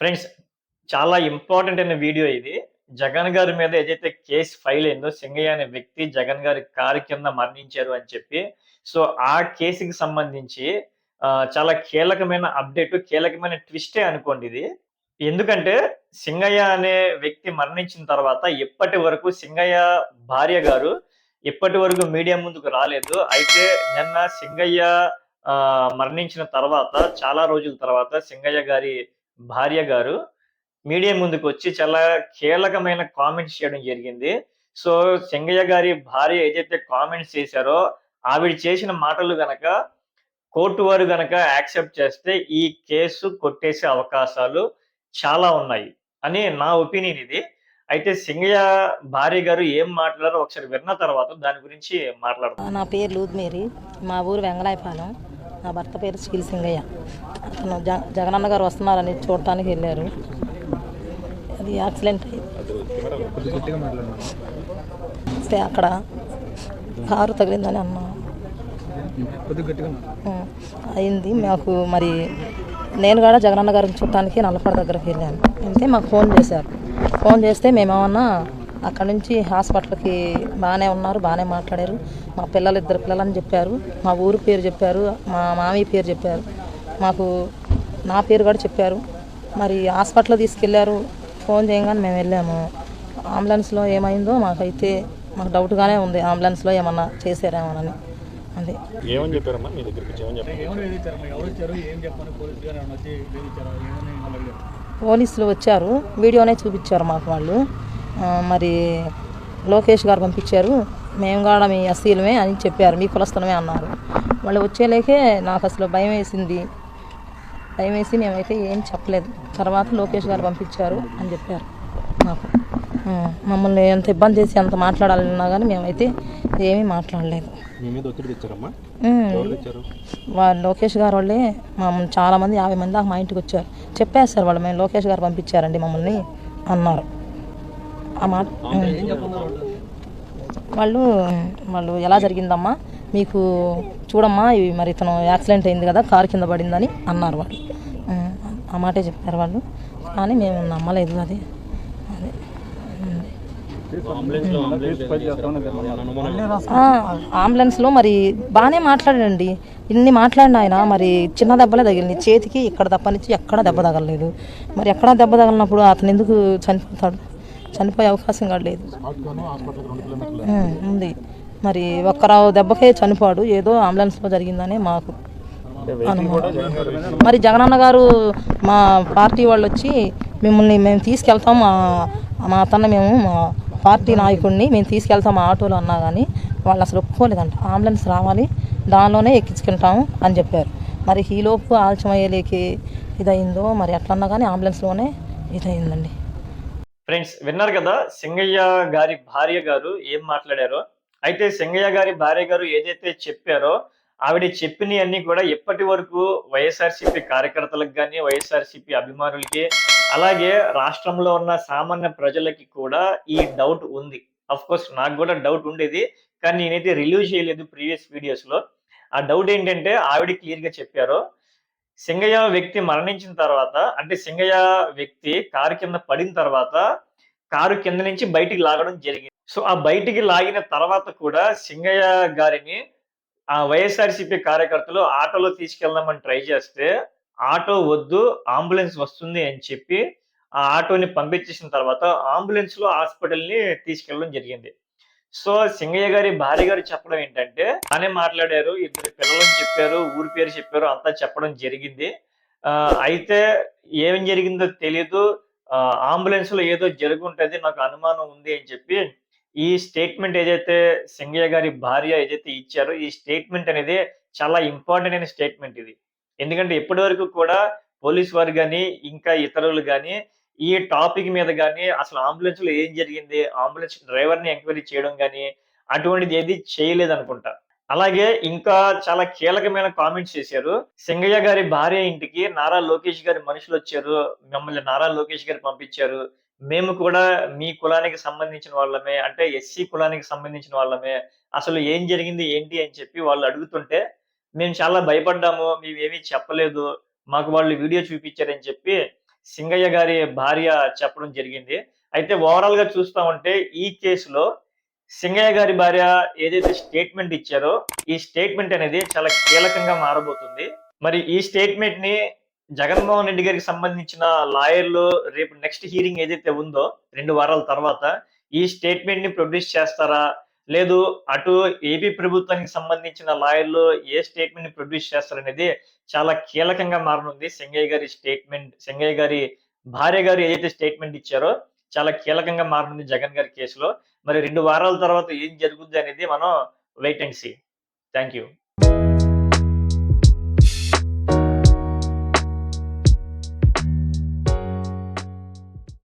Friends చాలా important అయిన video ఇది. జగన్ గారి మీద ఏదైతే కేస్ ఫైల్ అయిందో సింగయ్య అనే వ్యక్తి జగన్ గారి కారు కింద మరణించారు అని చెప్పి. సో, ఆ కేసుకి సంబంధించి చాలా కీలకమైన అప్డేట్, కీలకమైన ట్విస్టే అనుకోండి ఇది. ఎందుకంటే సింగయ్య అనే వ్యక్తి మరణించిన తర్వాత ఇప్పటి వరకు సింగయ్య భార్య గారు ఇప్పటి వరకు మీడియా ముందుకు రాలేదు. అయితే నిన్న సింగయ్య మరణించిన తర్వాత చాలా రోజుల తర్వాత సింగయ్య గారి భార్య గారు మీడియా ముందుకొచ్చి చాలా కీలకమైన కామెంట్స్ చేయడం జరిగింది. సో, సింగయ్య గారి భార్య ఏదైతే కామెంట్స్ చేశారో ఆవిడ చేసిన మాటలు గనక కోర్టు వారు గనక యాక్సెప్ట్ చేస్తే ఈ కేసు కొట్టేసే అవకాశాలు చాలా ఉన్నాయి అని నా ఒపీనియన్ ఇది. అయితే సింగయ్య భార్య గారు ఏం మాట్లాడారో ఒకసారి విన్న తర్వాత దాని గురించి మాట్లాడదాం. నా పేరు లూద్మేరి మా ఊరు వెంగళాయపాలెం నా భర్త పేరు స్కిల్ సింగయ్య. అతను జ జగనన్న గారు వస్తున్నారని చూడటానికి వెళ్ళారు. అది యాక్సిడెంట్ అయింది అక్కడ కారు తగిలిందని అన్నా అయింది. మాకు మరి నేను కూడా జగనన్న గారిని చూడటానికి నల్లపడ దగ్గరికి వెళ్ళాను. అంటే మాకు ఫోన్ చేశారు. ఫోన్ చేస్తే మేమేమన్నా అక్కడ నుంచి హాస్పిటల్కి బాగానే ఉన్నారు బాగానే మాట్లాడారు. మా పిల్లలు ఇద్దరు పిల్లలని చెప్పారు మా ఊరు పేరు చెప్పారు మా మామయ్య పేరు చెప్పారు. మాకు నా పేరు కూడా చెప్పారు. మరి హాస్పిటల్ తీసుకెళ్ళారు ఫోన్ చేయగానే మేము వెళ్ళాము. అంబులెన్స్లో ఏమైందో మాకైతే మాకు డౌట్గానే ఉంది అంబులెన్స్లో ఏమన్నా చేశారేమోనని. అది ఏమని చెప్పారమ్మా? మీ దగ్గరికి ఏమని పోలీసులు వచ్చారు వీడియోనే చూపించారు మాకు వాళ్ళు. మరి లోకేష్ గారు పంపించారు. మేము కూడా మీ అస్సీలమే అని చెప్పారు. మీ కులస్థలమే అన్నారు. వాళ్ళు వచ్చేలేకే నాకు అసలు భయం వేసింది. భయం వేసి మేమైతే ఏం చెప్పలేదు. తర్వాత లోకేష్ గారు పంపించారు అని చెప్పారు ఆ, మమ్మల్ని ఎంత ఇబ్బంది చేసి ఎంత మాట్లాడాలన్నా కానీ మేమైతే ఏమీ మాట్లాడలేదు. వాళ్ళు లోకేష్ గారు వాళ్ళే మమ్మల్ని చాలా మంది యాభై మంది దాకా మా ఇంటికి వచ్చారు. చెప్పేస్తారు వాళ్ళు మేము లోకేష్ గారు పంపించారండి మమ్మల్ని అన్నారు. ఆ మాట వాళ్ళు వాళ్ళు ఎలా జరిగిందమ్మా? మీకు చూడమ్మా ఇవి మరి ఇతను యాక్సిడెంట్ అయింది కదా కారు కింద పడిందని అన్నారు వాళ్ళు. ఆ మాటే చెప్పారు వాళ్ళు. కానీ మేము నమ్మలేదు అది. అదే అంబులెన్స్లో మరి బాగానే మాట్లాడండి. ఇన్ని మాట్లాడిన ఆయన మరి చిన్న దెబ్బలే తగిలింది. చేతికి ఇక్కడ తప్పనిచ్చి ఎక్కడ దెబ్బ తగలలేదు. మరి ఎక్కడ దెబ్బ తగలినప్పుడు అతను ఎందుకు చనిపోతాడు? చనిపోయే అవకాశం కూడా లేదు. ఉంది. మరి ఒక్కరావు దెబ్బకే చనిపోడు. ఏదో అంబులెన్స్లో జరిగిందనే మాకు అనుమానం. మరి జగనన్న గారు మా పార్టీ వాళ్ళు వచ్చి మిమ్మల్ని మేము తీసుకెళ్తాం మా మా అతన్ని మేము మా పార్టీ నాయకుడిని మేము తీసుకెళ్తాం మా ఆటోలో అన్నా కానీ వాళ్ళు అసలు ఒప్పుకోలేదంట. అంబులెన్స్ రావాలి దానిలోనే ఎక్కించుకుంటాము అని చెప్పారు. మరి ఈలోపు ఆలస్యం అయ్యేలేకి ఇదయిందో మరి ఎట్లన్నా కానీ అంబులెన్స్లోనే ఇదయిందండి ఫ్రెండ్స్ విన్నారు కదా సింగయ్య గారి భార్య గారు ఏం మాట్లాడారో? అయితే సింగయ్య గారి భార్య గారు ఏదైతే చెప్పారో ఆవిడ చెప్పినవన్నీ కూడా ఇప్పటి వరకు వైఎస్ఆర్సీపీ కార్యకర్తలకు కానీ వైఎస్ఆర్సీపీ అభిమానులకి అలాగే రాష్ట్రంలో ఉన్న సామాన్య ప్రజలకి కూడా ఈ డౌట్ ఉంది. అఫ్ కోర్స్ నాకు కూడా డౌట్ ఉండేది కానీ నేనైతే రిలీవ్ చేయలేదు ప్రీవియస్ వీడియోస్లో ఆ డౌట్ ఏంటంటే ఆవిడ క్లియర్గా చెప్పారు సింగయ్య వ్యక్తి మరణించిన తర్వాత అంటే సింగయ్య వ్యక్తి కారు కింద పడిన తర్వాత కారు కింద నుంచి బయటికి లాగడం జరిగింది. సో ఆ బయటికి లాగిన తర్వాత కూడా సింగయ్య గారిని ఆ వైఎస్ఆర్సీపీ కార్యకర్తలు ఆటోలో తీసుకెళ్దామని ట్రై చేస్తే ఆటో వద్దు అంబులెన్స్ వస్తుంది అని చెప్పి ఆ ఆటోని పంపించేసిన తర్వాత అంబులెన్స్లో తీసుకెళ్ళడం జరిగింది. సో సింగయ్య గారి భార్య గారు చెప్పడం ఏంటంటే బాగానే మాట్లాడారు ఇద్దరు పిల్లలని చెప్పారు ఊరి పేరు చెప్పారు అంతా చెప్పడం జరిగింది. ఆ, అయితే ఏం జరిగిందో తెలియదు అంబులెన్స్లో ఏదో జరుగుంటది నాకు అనుమానం ఉంది అని చెప్పి ఈ స్టేట్మెంట్ ఏదైతే సింగయ్య గారి భార్య ఏదైతే ఇచ్చారో ఈ స్టేట్మెంట్ అనేది చాలా ఇంపార్టెంట్ అయిన స్టేట్మెంట్ ఇది. ఎందుకంటే ఇప్పటి వరకు కూడా పోలీస్ వారు కానీ ఇంకా ఇతరులు కానీ ఈ టాపిక్ మీద కానీ అసలు అంబులెన్స్లో ఏం జరిగింది? అంబులెన్స్ డ్రైవర్ని ఎంక్వైరీ చేయడం కానీ అటువంటిది ఏది చేయలేదు అనుకుంటా అలాగే ఇంకా చాలా కీలకమైన కామెంట్స్ చేశారు. సింగయ్య గారి భార్య ఇంటికి నారా లోకేష్ గారి మనుషులు వచ్చారు. మిమ్మల్ని నారా లోకేష్ గారు పంపించారు. మేము కూడా మీ కులానికి సంబంధించిన వాళ్ళమే అంటే ఎస్సీ కులానికి సంబంధించిన వాళ్ళమే. అసలు ఏం జరిగింది ఏంటి అని చెప్పి వాళ్ళు అడుగుతుంటే మేము చాలా భయపడ్డాము మేమేమీ ఏమీ చెప్పలేదు. మాకు వాళ్ళు వీడియో చూపించారని చెప్పి సింగయ్య గారి భార్య చెప్పడం జరిగింది. అయితే ఓవరాల్గా చూస్తా ఉంటే ఈ కేసులో సింగయ్య గారి భార్య ఏదైతే స్టేట్మెంట్ ఇచ్చారో ఈ స్టేట్మెంట్ అనేది చాలా కీలకంగా మారబోతుంది. మరి ఈ స్టేట్మెంట్ని జగన్మోహన్ రెడ్డి గారికి సంబంధించిన లాయర్లు రేపు నెక్స్ట్ హీరింగ్ ఏదైతే ఉందో రెండు వారాల తర్వాత ఈ స్టేట్మెంట్ని ప్రొడ్యూస్ చేస్తారా? లేదు అటు ఏపీ ప్రభుత్వానికి సంబంధించిన లాయర్లు ఏ స్టేట్మెంట్ ప్రొడ్యూస్ చేస్తారనేది చాలా కీలకంగా మారనుంది. సింగయ్య గారి స్టేట్మెంట్ సింగయ్య గారి భార్య గారు ఏదైతే స్టేట్మెంట్ ఇచ్చారో చాలా కీలకంగా మారనుంది జగన్ గారి కేసులో. మరి రెండు వారాల తర్వాత ఏం జరుగుద్ది అనేది మనం wait and see thank you